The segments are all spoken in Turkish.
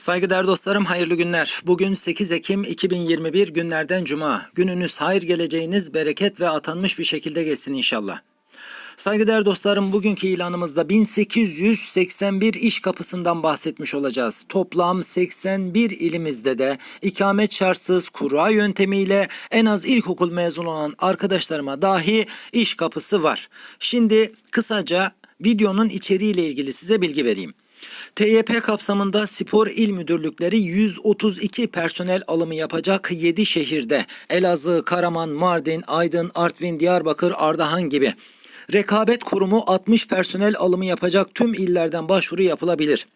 Saygıdeğer dostlarım hayırlı günler. Bugün 8 Ekim 2021 günlerden cuma. Gününüz hayır geleceğiniz bereket ve atanmış bir şekilde geçsin inşallah. Saygıdeğer dostlarım bugünkü ilanımızda 1881 iş kapısından bahsetmiş olacağız. Toplam 81 ilimizde de ikamet şartsız kura yöntemiyle en az ilkokul mezun olan arkadaşlarıma dahi iş kapısı var. Şimdi kısaca videonun içeriğiyle ilgili size bilgi vereyim. TYP kapsamında spor il müdürlükleri 132 personel alımı yapacak 7 şehirde. Elazığ, Karaman, Mardin, Aydın, Artvin, Diyarbakır, Ardahan gibi. Rekabet Kurumu 60 personel alımı yapacak tüm illerden başvuru yapılabilir.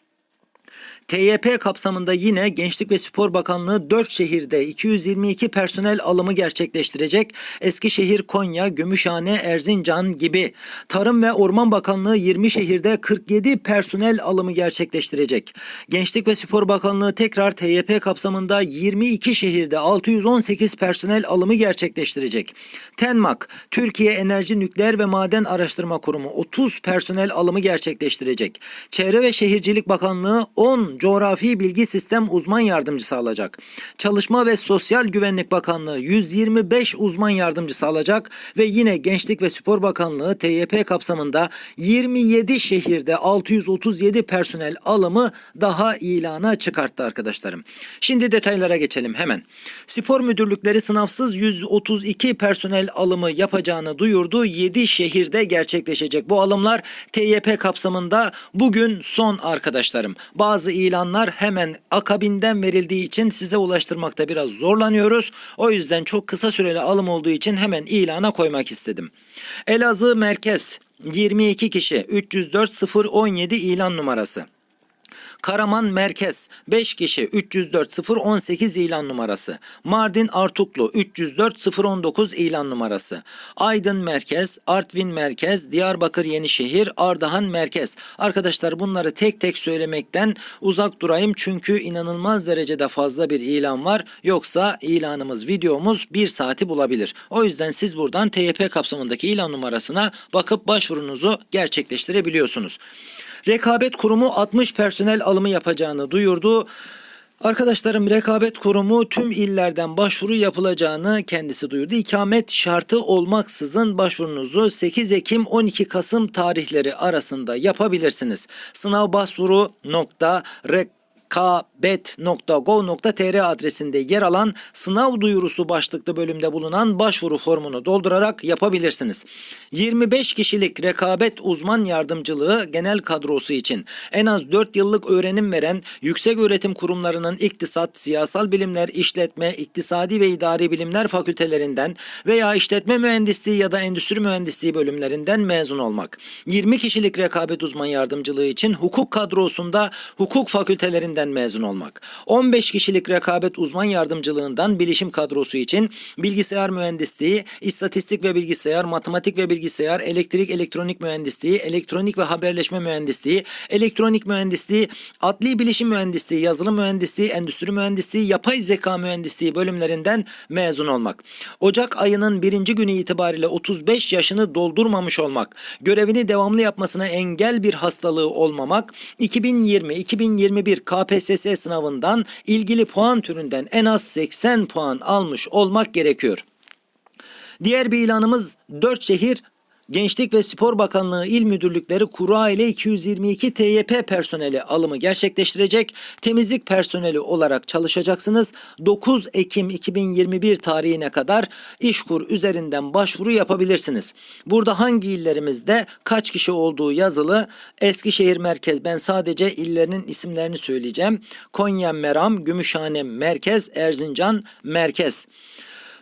TYP kapsamında yine Gençlik ve Spor Bakanlığı 4 şehirde 222 personel alımı gerçekleştirecek. Eskişehir, Konya, Gümüşhane, Erzincan gibi. Tarım ve Orman Bakanlığı 20 şehirde 47 personel alımı gerçekleştirecek. Gençlik ve Spor Bakanlığı tekrar TYP kapsamında 22 şehirde 618 personel alımı gerçekleştirecek. TENMAK, Türkiye Enerji Nükleer ve Maden Araştırma Kurumu 30 personel alımı gerçekleştirecek. Çevre ve Şehircilik Bakanlığı 10 coğrafi bilgi sistem uzman yardımcısı alacak. Çalışma ve Sosyal Güvenlik Bakanlığı 125 uzman yardımcısı alacak ve yine Gençlik ve Spor Bakanlığı TYP kapsamında 27 şehirde 637 personel alımı daha ilana çıkarttı arkadaşlarım. Şimdi detaylara geçelim hemen. Spor müdürlükleri sınavsız 132 personel alımı yapacağını duyurdu. 7 şehirde gerçekleşecek bu alımlar TYP kapsamında bugün son arkadaşlarım. Bazı ilanlar hemen akabinden verildiği için size ulaştırmakta biraz zorlanıyoruz. O yüzden çok kısa süreli alım olduğu için hemen ilana koymak istedim. Elazığ Merkez 22 kişi 304 017 ilan numarası. Karaman Merkez 5 kişi 304 018 ilan numarası. Mardin Artuklu 304 019 ilan numarası. Aydın Merkez, Artvin Merkez, Diyarbakır Yenişehir, Ardahan Merkez. Arkadaşlar bunları tek tek söylemekten uzak durayım çünkü inanılmaz derecede fazla bir ilan var. Yoksa ilanımız, videomuz 1 saati bulabilir. O yüzden siz buradan TYP kapsamındaki ilan numarasına bakıp başvurunuzu gerçekleştirebiliyorsunuz. Rekabet Kurumu 60 personel alımı yapacağını duyurdu. Arkadaşlarım Rekabet Kurumu tüm illerden başvuru yapılacağını kendisi duyurdu. İkamet şartı olmaksızın başvurunuzu 8 Ekim 12 Kasım tarihleri arasında yapabilirsiniz. Sınav başvuru nokta rek kbet.gov.tr adresinde yer alan sınav duyurusu başlıklı bölümde bulunan başvuru formunu doldurarak yapabilirsiniz. 25 kişilik rekabet uzman yardımcılığı genel kadrosu için en az 4 yıllık öğrenim veren yüksek öğretim kurumlarının iktisat, siyasal bilimler, işletme, iktisadi ve idari bilimler fakültelerinden veya işletme mühendisliği ya da endüstri mühendisliği bölümlerinden mezun olmak. 20 kişilik rekabet uzman yardımcılığı için hukuk kadrosunda hukuk fakültelerinden mezun olmak. 15 kişilik rekabet uzman yardımcılığından bilişim kadrosu için bilgisayar mühendisliği, istatistik ve bilgisayar, matematik ve bilgisayar, elektrik elektronik mühendisliği, elektronik ve haberleşme mühendisliği, elektronik mühendisliği, adli bilişim mühendisliği, yazılım mühendisliği, endüstri mühendisliği, yapay zeka mühendisliği bölümlerinden mezun olmak. Ocak ayının birinci günü itibariyle 35 yaşını doldurmamış olmak, görevini devamlı yapmasına engel bir hastalığı olmamak, 2020-2021 KPSS sınavından ilgili puan türünden en az 80 puan almış olmak gerekiyor. Diğer bir ilanımız 4 şehir Gençlik ve Spor Bakanlığı İl Müdürlükleri kura ile 222 TYP personeli alımı gerçekleştirecek. Temizlik personeli olarak çalışacaksınız. 9 Ekim 2021 tarihine kadar İşkur üzerinden başvuru yapabilirsiniz. Burada hangi illerimizde kaç kişi olduğu yazılı. Eskişehir Merkez ben sadece illerinin isimlerini söyleyeceğim. Konya Meram, Gümüşhane Merkez, Erzincan Merkez.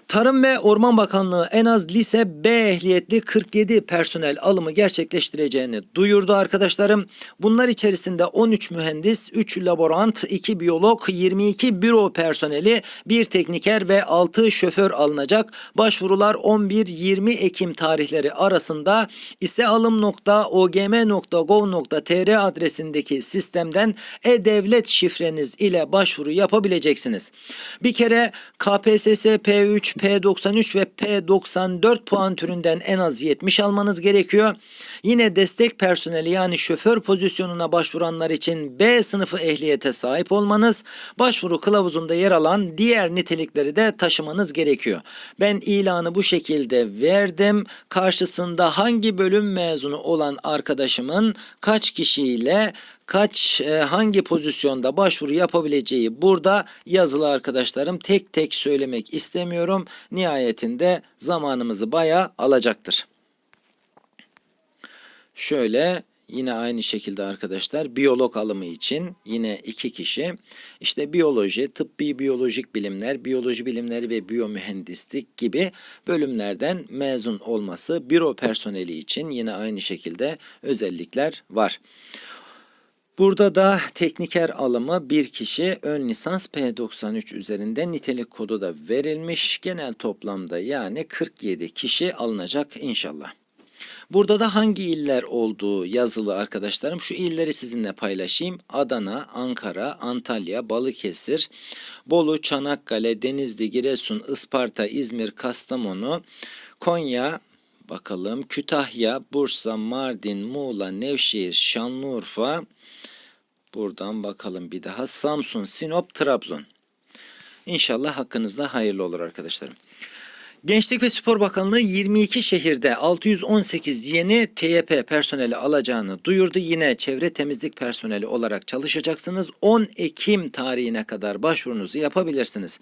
Tarım ve Orman Bakanlığı en az lise B ehliyetli 47 personel alımı gerçekleştireceğini duyurdu arkadaşlarım. Bunlar içerisinde 13 mühendis, 3 laborant, 2 biyolog, 22 büro personeli, 1 tekniker ve 6 şoför alınacak. Başvurular 11-20 Ekim tarihleri arasında ise alım.ogm.gov.tr adresindeki sistemden e-devlet şifreniz ile başvuru yapabileceksiniz. Bir kere KPSS P3 P3, P93 ve P94 puan türünden en az 70 almanız gerekiyor. Yine destek personeli yani şoför pozisyonuna başvuranlar için B sınıfı ehliyete sahip olmanız, başvuru kılavuzunda yer alan diğer nitelikleri de taşımanız gerekiyor. Ben ilanı bu şekilde verdim. Karşısında hangi bölüm mezunu olan arkadaşımın kaç kişiyle kaç e, hangi pozisyonda başvuru yapabileceği burada yazılı arkadaşlarım tek tek söylemek istemiyorum. Nihayetinde zamanımızı bayağı alacaktır. Şöyle yine aynı şekilde arkadaşlar biyolog alımı için yine iki kişi işte biyoloji, tıbbi biyolojik bilimler, biyoloji bilimleri ve biyomühendislik gibi bölümlerden mezun olması büro personeli için yine aynı şekilde özellikler var. Burada da tekniker alımı bir kişi ön lisans P93 üzerinde nitelik kodu da verilmiş. Genel toplamda yani 47 kişi alınacak inşallah. Burada da hangi iller olduğu yazılı arkadaşlarım. Şu illeri sizinle paylaşayım. Adana, Ankara, Antalya, Balıkesir, Bolu, Çanakkale, Denizli, Giresun, Isparta, İzmir, Kastamonu, Konya, bakalım Kütahya, Bursa, Mardin, Muğla, Nevşehir, Şanlıurfa, Buradan bakalım bir daha. Samsun, Sinop, Trabzon. İnşallah hakkınızda hayırlı olur arkadaşlarım. Gençlik ve Spor Bakanlığı 22 şehirde 618 yeni TYP personeli alacağını duyurdu. Yine çevre temizlik personeli olarak çalışacaksınız. 10 Ekim tarihine kadar başvurunuzu yapabilirsiniz.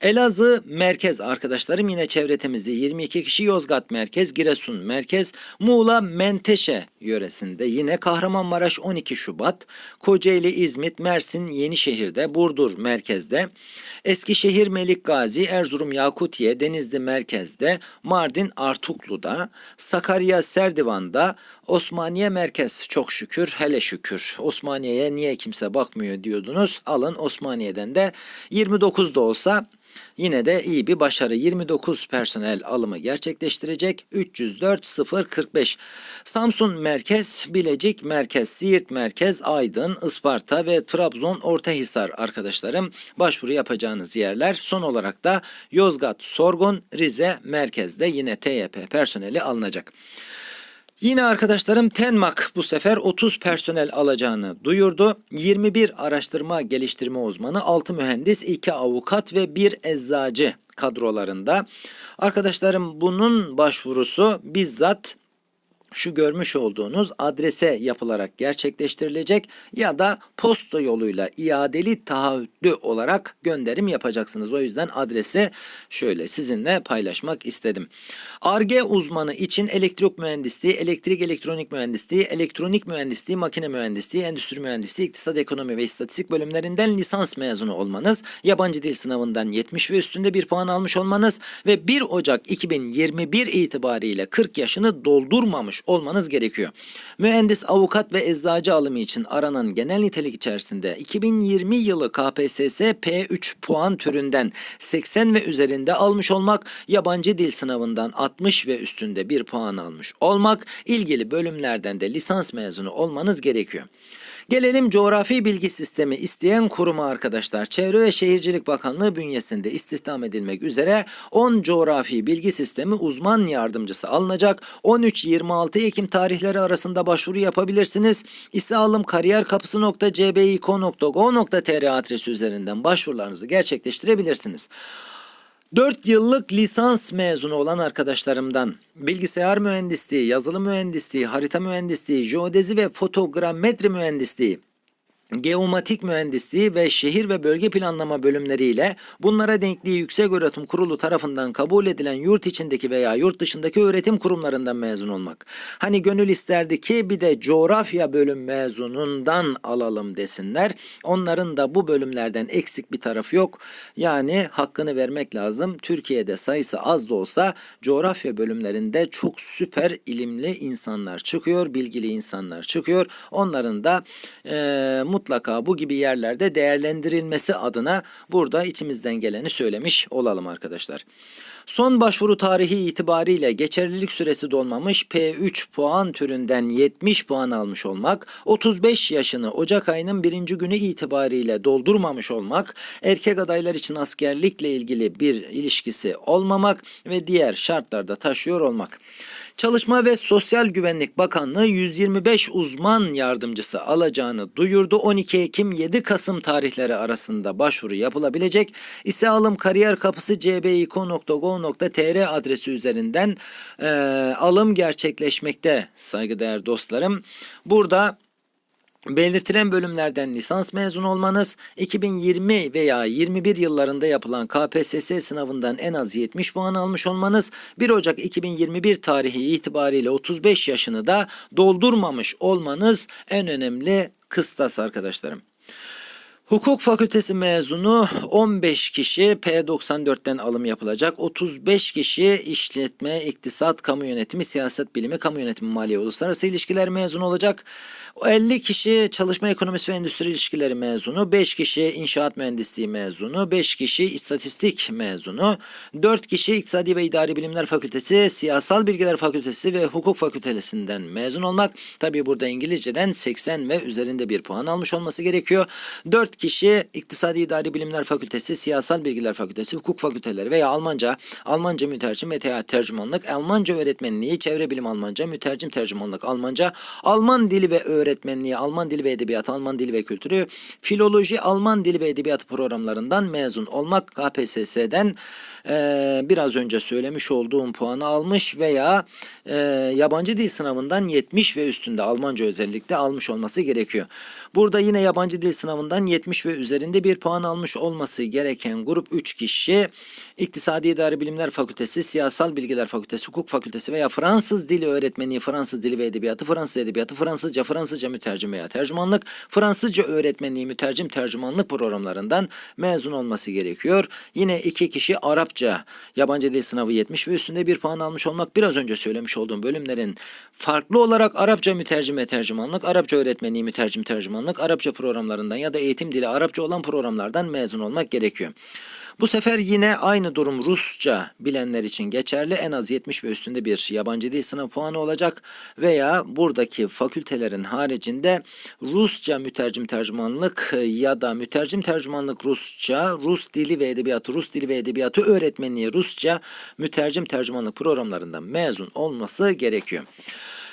Elazığ merkez arkadaşlarım yine çevre temizliği 22 kişi Yozgat merkez, Giresun merkez, Muğla Menteşe yöresinde yine Kahramanmaraş 12 Şubat, Kocaeli İzmit, Mersin Yenişehir'de, Burdur merkezde, Eskişehir Melik Gazi, Erzurum Yakutiye, Denizli merkezde, Mardin Artuklu'da, Sakarya Serdivan'da, Osmaniye merkez çok şükür hele şükür. Osmaniye'ye niye kimse bakmıyor diyordunuz. Alın Osmaniye'den de 29 da olsa Yine de iyi bir başarı. 29 personel alımı gerçekleştirecek. 304 045. Samsun Merkez, Bilecik Merkez, Siirt Merkez, Aydın, Isparta ve Trabzon Ortahisar arkadaşlarım başvuru yapacağınız yerler. Son olarak da Yozgat, Sorgun, Rize Merkez'de yine TYP personeli alınacak. Yine arkadaşlarım Tenmak bu sefer 30 personel alacağını duyurdu. 21 araştırma geliştirme uzmanı, 6 mühendis, 2 avukat ve 1 eczacı kadrolarında. Arkadaşlarım bunun başvurusu bizzat şu görmüş olduğunuz adrese yapılarak gerçekleştirilecek ya da posta yoluyla iadeli taahhütlü olarak gönderim yapacaksınız. O yüzden adresi şöyle sizinle paylaşmak istedim. ARGE uzmanı için elektrik mühendisliği, elektrik elektronik mühendisliği, elektronik mühendisliği, makine mühendisliği, endüstri mühendisliği, iktisat ekonomi ve istatistik bölümlerinden lisans mezunu olmanız, yabancı dil sınavından 70 ve üstünde bir puan almış olmanız ve 1 Ocak 2021 itibariyle 40 yaşını doldurmamış olmanız gerekiyor. Mühendis, avukat ve eczacı alımı için aranan genel nitelik içerisinde 2020 yılı KPSS P3 puan türünden 80 ve üzerinde almış olmak, yabancı dil sınavından 60 ve üstünde bir puan almış olmak, ilgili bölümlerden de lisans mezunu olmanız gerekiyor. Gelelim coğrafi bilgi sistemi isteyen kuruma arkadaşlar. Çevre ve Şehircilik Bakanlığı bünyesinde istihdam edilmek üzere 10 coğrafi bilgi sistemi uzman yardımcısı alınacak. 13-26 Ekim tarihleri arasında başvuru yapabilirsiniz. İse alım kariyerkapısı.cbiko.go.tr adresi üzerinden başvurularınızı gerçekleştirebilirsiniz. 4 yıllık lisans mezunu olan arkadaşlarımdan bilgisayar mühendisliği, yazılım mühendisliği, harita mühendisliği, jeodezi ve fotogrametri mühendisliği geomatik mühendisliği ve şehir ve bölge planlama bölümleriyle bunlara denkliği Yüksek Öğretim Kurulu tarafından kabul edilen yurt içindeki veya yurt dışındaki öğretim kurumlarından mezun olmak. Hani gönül isterdi ki bir de coğrafya bölüm mezunundan alalım desinler. Onların da bu bölümlerden eksik bir tarafı yok. Yani hakkını vermek lazım. Türkiye'de sayısı az da olsa coğrafya bölümlerinde çok süper ilimli insanlar çıkıyor, bilgili insanlar çıkıyor. Onların da e, mutlaka bu gibi yerlerde değerlendirilmesi adına burada içimizden geleni söylemiş olalım arkadaşlar. Son başvuru tarihi itibariyle geçerlilik süresi dolmamış P3 puan türünden 70 puan almış olmak, 35 yaşını Ocak ayının birinci günü itibariyle doldurmamış olmak, erkek adaylar için askerlikle ilgili bir ilişkisi olmamak ve diğer şartlarda taşıyor olmak. Çalışma ve Sosyal Güvenlik Bakanlığı 125 uzman yardımcısı alacağını duyurdu. 12 Ekim 7 Kasım tarihleri arasında başvuru yapılabilecek. İse alım kariyer kapısı cbiko.go.tr adresi üzerinden eee, alım gerçekleşmekte saygıdeğer dostlarım. Burada Belirtilen bölümlerden lisans mezun olmanız, 2020 veya 21 yıllarında yapılan KPSS sınavından en az 70 puan almış olmanız, 1 Ocak 2021 tarihi itibariyle 35 yaşını da doldurmamış olmanız en önemli kıstas arkadaşlarım. Hukuk fakültesi mezunu 15 kişi P94'ten alım yapılacak. 35 kişi işletme, iktisat, kamu yönetimi, siyaset bilimi, kamu yönetimi, maliye, uluslararası ilişkiler mezunu olacak. 50 kişi çalışma ekonomisi ve endüstri ilişkileri mezunu, 5 kişi inşaat mühendisliği mezunu, 5 kişi istatistik mezunu, 4 kişi iktisadi ve idari bilimler fakültesi, siyasal bilgiler fakültesi ve hukuk fakültesinden mezun olmak. Tabi burada İngilizceden 80 ve üzerinde bir puan almış olması gerekiyor. 4 kişi İktisadi İdari Bilimler Fakültesi, Siyasal Bilgiler Fakültesi, Hukuk Fakülteleri veya Almanca, Almanca mütercim ve te- tercümanlık, Almanca öğretmenliği, Çevre Bilim Almanca, mütercim tercümanlık Almanca, Alman Dili ve Öğretmenliği, Alman Dili ve Edebiyatı, Alman Dili ve Kültürü, Filoloji, Alman Dili ve Edebiyatı programlarından mezun olmak KPSS'den eee, biraz önce söylemiş olduğum puanı almış veya eee, yabancı dil sınavından 70 ve üstünde Almanca özellikle almış olması gerekiyor. Burada yine yabancı dil sınavından 70 ve üzerinde bir puan almış olması gereken grup 3 kişi İktisadi İdari Bilimler Fakültesi, Siyasal Bilgiler Fakültesi, Hukuk Fakültesi veya Fransız Dili Öğretmenliği, Fransız Dili ve Edebiyatı, Fransız Edebiyatı, Fransızca, Fransızca mütercim veya tercümanlık, Fransızca öğretmenliği, mütercim tercümanlık programlarından mezun olması gerekiyor. Yine iki kişi Arapça, yabancı dil sınavı 70 ve üstünde bir puan almış olmak biraz önce söylemiş olduğum bölümlerin farklı olarak Arapça mütercim ve tercümanlık, Arapça öğretmenliği, mütercim tercümanlık, Arapça programlarından ya da eğitim dili Arapça olan programlardan mezun olmak gerekiyor. Bu sefer yine aynı durum Rusça bilenler için geçerli. En az 70 ve üstünde bir yabancı dil sınav puanı olacak veya buradaki fakültelerin haricinde Rusça mütercim tercümanlık ya da mütercim tercümanlık Rusça, Rus dili ve edebiyatı, Rus dili ve edebiyatı öğretmenliği Rusça mütercim tercümanlık programlarından mezun olması gerekiyor.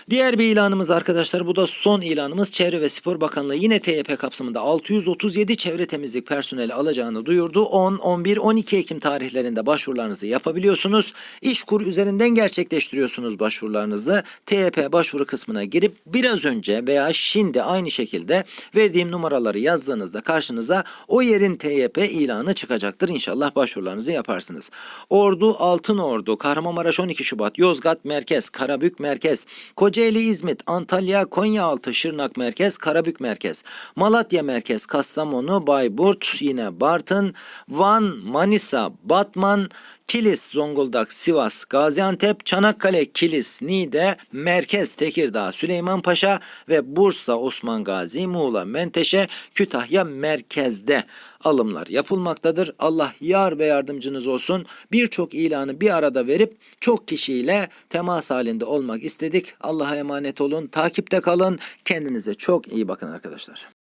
Diğer bir ilanımız arkadaşlar bu da son ilanımız Çevre ve Spor Bakanlığı yine TYP kapsamında 637 çevre temizlik personeli alacağını duyurdu. 10, 11, 12 Ekim tarihlerinde başvurularınızı yapabiliyorsunuz. İşkur üzerinden gerçekleştiriyorsunuz başvurularınızı. TYP başvuru kısmına girip biraz önce veya şimdi aynı şekilde verdiğim numaraları yazdığınızda karşınıza o yerin TYP ilanı çıkacaktır. İnşallah başvurularınızı yaparsınız. Ordu, Altınordu, Kahramanmaraş 12 Şubat, Yozgat Merkez, Karabük Merkez, Kocaeli İzmit, Antalya, Konyaaltı, Şırnak Merkez, Karabük Merkez, Malatya Merkez, Kastamonu, Bayburt, yine Bartın, Van, Manisa, Batman, Kilis, Zonguldak, Sivas, Gaziantep, Çanakkale, Kilis, Niğde, Merkez, Tekirdağ, Süleymanpaşa ve Bursa, Osman Gazi, Muğla, Menteşe, Kütahya merkezde alımlar yapılmaktadır. Allah yar ve yardımcınız olsun. Birçok ilanı bir arada verip çok kişiyle temas halinde olmak istedik. Allah'a emanet olun. Takipte kalın. Kendinize çok iyi bakın arkadaşlar.